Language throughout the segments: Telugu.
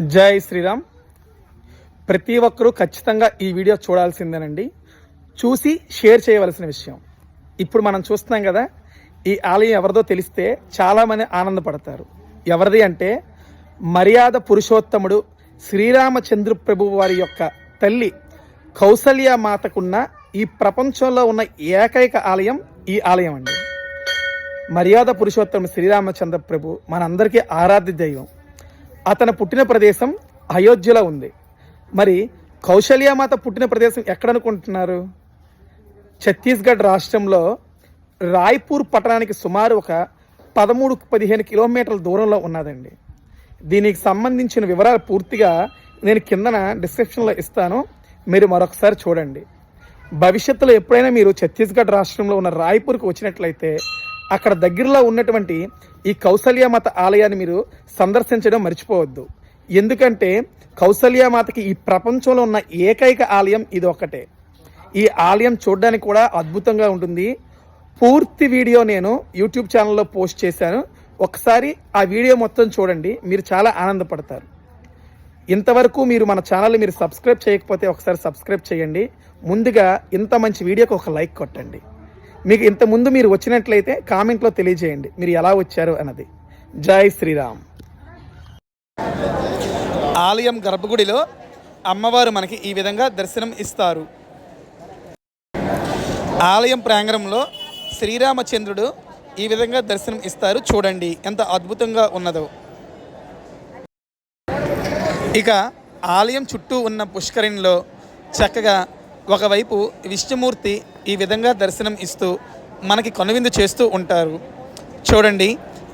జై శ్రీరామ్. ప్రతి ఒక్కరూ ఖచ్చితంగా ఈ వీడియో చూడాల్సిందేనండి. చూసి షేర్ చేయవలసిన విషయం. ఇప్పుడు మనం చూస్తున్నాం కదా ఈ ఆలయం ఎవరిదో తెలిస్తే చాలామంది ఆనందపడతారు. ఎవరిది అంటే మర్యాద పురుషోత్తముడు శ్రీరామచంద్ర ప్రభు వారి యొక్క తల్లి కౌసల్య మాతకున్న ఈ ప్రపంచంలో ఉన్న ఏకైక ఆలయం ఈ ఆలయం అండి మర్యాద పురుషోత్తముడు శ్రీరామచంద్ర ప్రభు మనందరికీ ఆరాధ్య దైవం. అతను పుట్టిన ప్రదేశం అయోధ్యలో ఉంది. మరి కౌశల్యామాత పుట్టిన ప్రదేశం ఎక్కడనుకుంటున్నారు ఛత్తీస్గఢ్ రాష్ట్రంలో రాయ్పూర్ పట్టణానికి సుమారు ఒక పదమూడు పదిహేను కిలోమీటర్ల దూరంలో ఉన్నదండి. దీనికి సంబంధించిన వివరాలు పూర్తిగా నేను కిందన డిస్క్రిప్షన్లో ఇస్తాను. మీరు మరొకసారి చూడండి. భవిష్యత్తులో ఎప్పుడైనా మీరు ఛత్తీస్గఢ్ రాష్ట్రంలో ఉన్న రాయ్పూర్కి వచ్చినట్లయితే అక్కడ దగ్గరలో ఉన్నటువంటి ఈ కౌసల్యమాత ఆలయాన్ని మీరు సందర్శించడం మర్చిపోవద్దు. ఎందుకంటే కౌసల్యమాతకి ఈ ప్రపంచంలో ఉన్న ఏకైక ఆలయం ఇది ఒక్కటే. ఈ ఆలయం చూడడానికి కూడా అద్భుతంగా ఉంటుంది. పూర్తి వీడియో నేను యూట్యూబ్ ఛానల్లో పోస్ట్ చేశాను. ఒకసారి ఆ వీడియో మొత్తం చూడండి మీరు చాలా ఆనందపడతారు. ఇంతవరకు మీరు మన ఛానల్ని మీరు సబ్స్క్రైబ్ చేయకపోతే ఒకసారి సబ్స్క్రైబ్ చేయండి. ముందుగా ఇంత మంచి వీడియోకి ఒక లైక్ కొట్టండి. మీకు ఇంత ముందు మీరు వచ్చినట్లయితే కామెంట్లో తెలియజేయండి. మీరు ఎలా వచ్చారు అన్నది. జై శ్రీరామ్. ఆలయం గర్భగుడిలో అమ్మవారు మనకి ఈ విధంగా దర్శనం ఇస్తారు. ఆలయం ప్రాంగణంలో శ్రీరామచంద్రుడు ఈ విధంగా దర్శనం ఇస్తారు. చూడండి ఎంత అద్భుతంగా ఉన్నదో. ఇక ఆలయం చుట్టూ ఉన్న పుష్కరిణిలో చక్కగా ఒకవైపు విష్ణుమూర్తి ఈ విధంగా దర్శనం ఇస్తూ మనకి కనువిందు చేస్తూ ఉంటారు. చూడండి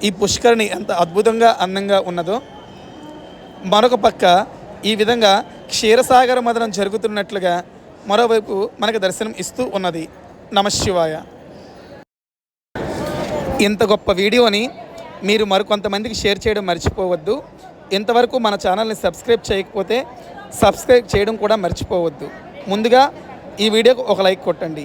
ఈ పుష్కరిణి ఎంత అద్భుతంగా అందంగా ఉన్నదో. మరొక పక్క ఈ విధంగా క్షీరసాగర మదనం జరుగుతున్నట్లుగా మరోవైపు మనకు దర్శనం ఇస్తూ ఉన్నది. నమశివాయ ఇంత గొప్ప వీడియోని మీరు మరికొంతమందికి షేర్ చేయడం మర్చిపోవద్దు. ఇంతవరకు మన ఛానల్ని సబ్స్క్రైబ్ చేయకపోతే సబ్స్క్రైబ్ చేయడం కూడా మర్చిపోవద్దు. ముందుగా ఈ వీడియోకు ఒక లైక్ కొట్టండి.